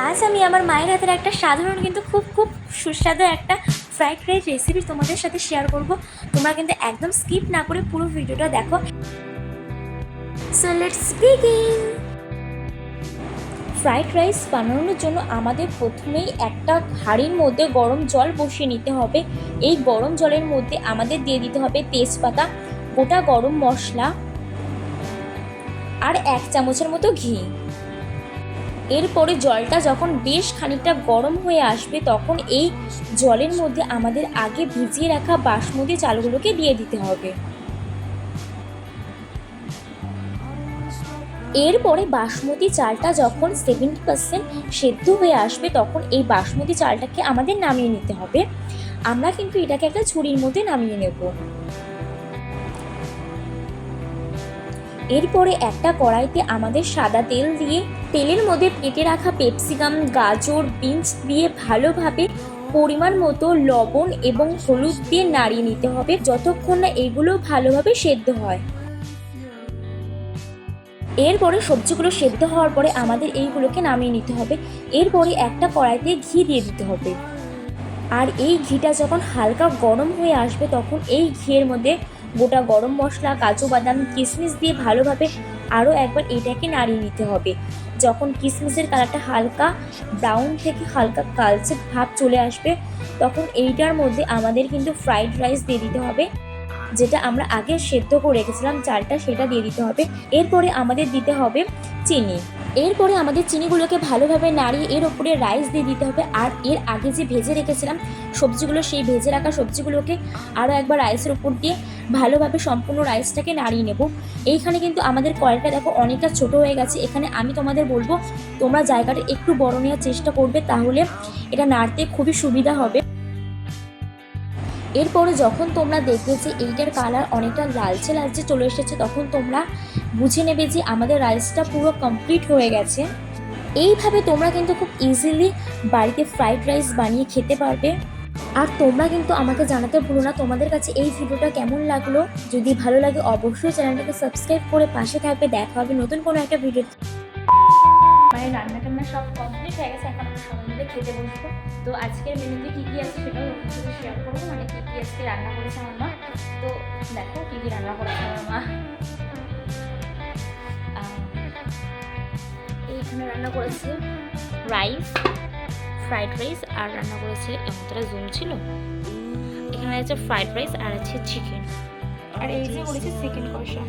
আজ আমি আমার মায়ের হাতের একটা সাধারণ কিন্তু খুব খুব সুস্বাদু একটা ফ্রাইড রাইস রেসিপি তোমাদের সাথে শেয়ার করব। তোমরা কিন্তু একদম স্কিপ না করে পুরো ভিডিওটা দেখো। So let's begin fried rice বানানোর জন্য আমাদের প্রথমেই একটা হাঁড়ির মধ্যে গরম জল বসিয়ে নিতে হবে। এই গরম জলের মধ্যে আমাদের দিয়ে দিতে হবে তেজপাতা, গোটা গরম মশলা আর এক চামচের মতো ঘি। এরপরে জলটা যখন বেশ খানিকটা গরম হয়ে আসবে, তখন এই জলের মধ্যে আমাদের আগে ভিজিয়ে রাখা বাসমতি চালগুলোকে দিয়ে দিতে হবে। এরপরে বাসমতি চালটা যখন সেভেন্টি পার্সেন্ট সেদ্ধ হয়ে আসবে, তখন এই বাসমতি চালটাকে আমাদের নামিয়ে নিতে হবে। আমরা কিন্তু এটাকে একটা ঝুড়ির মধ্যে নামিয়ে নেব। এরপরে একটা কড়াইতে আমাদের সাদা তেল দিয়ে তেলের মধ্যে কেটে রাখা পেপসিকাম গাজর বিনস দিয়ে ভালোভাবে পরিমাণ মতো লবণ এবং হলুদ দিয়ে নাড়িয়ে নিতে হবে যতক্ষণ না এগুলো ভালোভাবে সেদ্ধ হয়। এরপরে সবজিগুলো সেদ্ধ হওয়ার পরে আমাদের এইগুলোকে নামিয়ে নিতে হবে। এরপরে একটা কড়াইতে ঘি দিয়ে দিতে হবে। আর এই ঘিটা যখন হালকা গরম হয়ে আসবে তখন এই ঘিয়ের মধ্যে গোটা গরম মশলা, কাজু বাদাম কিশমিশ দিয়ে ভালোভাবে আরও একবার এটাকে নাড়িয়ে নিতে হবে। যখন কিশমিশের কালারটা হালকা ব্রাউন থেকে হালকা কালচে ভাব চলে আসবে, তখন এইটার মধ্যে আমাদের কিন্তু ফ্রাইড রাইস দিয়ে দিতে হবে, যেটা আমরা আগে সেদ্ধ করে রেখেছিলাম, চালটা সেটা দিয়ে দিতে হবে। এরপরে আমাদের দিতে হবে চিনি। এরপরে আমাদের চিনিগুলোকে ভালোভাবে নাড়িয়ে এর ওপরে রাইস দিয়ে দিতে হবে। আর এর আগে যে ভেজে রেখেছিলাম, সবজিগুলো, সেই ভেজে রাখা সবজিগুলোকে আরও একবার রাইসের উপর দিয়ে ভালোভাবে সম্পূর্ণ রাইসটাকে নাড়িয়ে নেব। এইখানে কিন্তু আমাদের কড়াইটা দেখো অনেকটা ছোট হয়ে গেছে। এখানে আমি তোমাদের বলব, তোমরা জায়গাটা একটু বড় নেওয়ার চেষ্টা করবে, তাহলে এটা নাড়তে খুবই সুবিধা হবে। এরপরে যখন তোমরা দেখবে যে এইটার কালার অনেকটা লালচে লালচে চলে এসেছে, তখন তোমরা বুঝে নেবে যে আমাদের রাইসটা পুরো কমপ্লিট হয়ে গেছে। এইভাবে তোমরা কিন্তু খুব ইজিলি বাড়িতে ফ্রাইড রাইস বানিয়ে খেতে পারবে। আর তোমরা কিন্তু আমাকে জানাতে ভুলো না, তোমাদের কাছে এই ভিডিওটা কেমন লাগল? যদি ভালো লাগে অবশ্যই চ্যানেলটাকে সাবস্ক্রাইব করে পাশে থাকবে। দেখা হবে নতুন কোনো একটা ভিডিও মানে রান্না টান্না সব কমপ্লিট হয়ে গেছে, এখন আমরা সবাই মিলে খেতে বসবো। তো আজকের মেনুতে কী কী আছে সেটাও সাথে শেয়ার করব। মানে কী কী আজকে রান্না করেছে আমার মা। তো দেখো কী কী রান্না করেছে আমার মা। এইখানে রান্না করেছে রাইস ফ্রাইড রাইস আর রান্না করেছে এমনটা জুম ছিল। এখানে আছে ফ্রাইড রাইস আর আছে চিকেন আর এই যে বলেছে চিকেন কষা।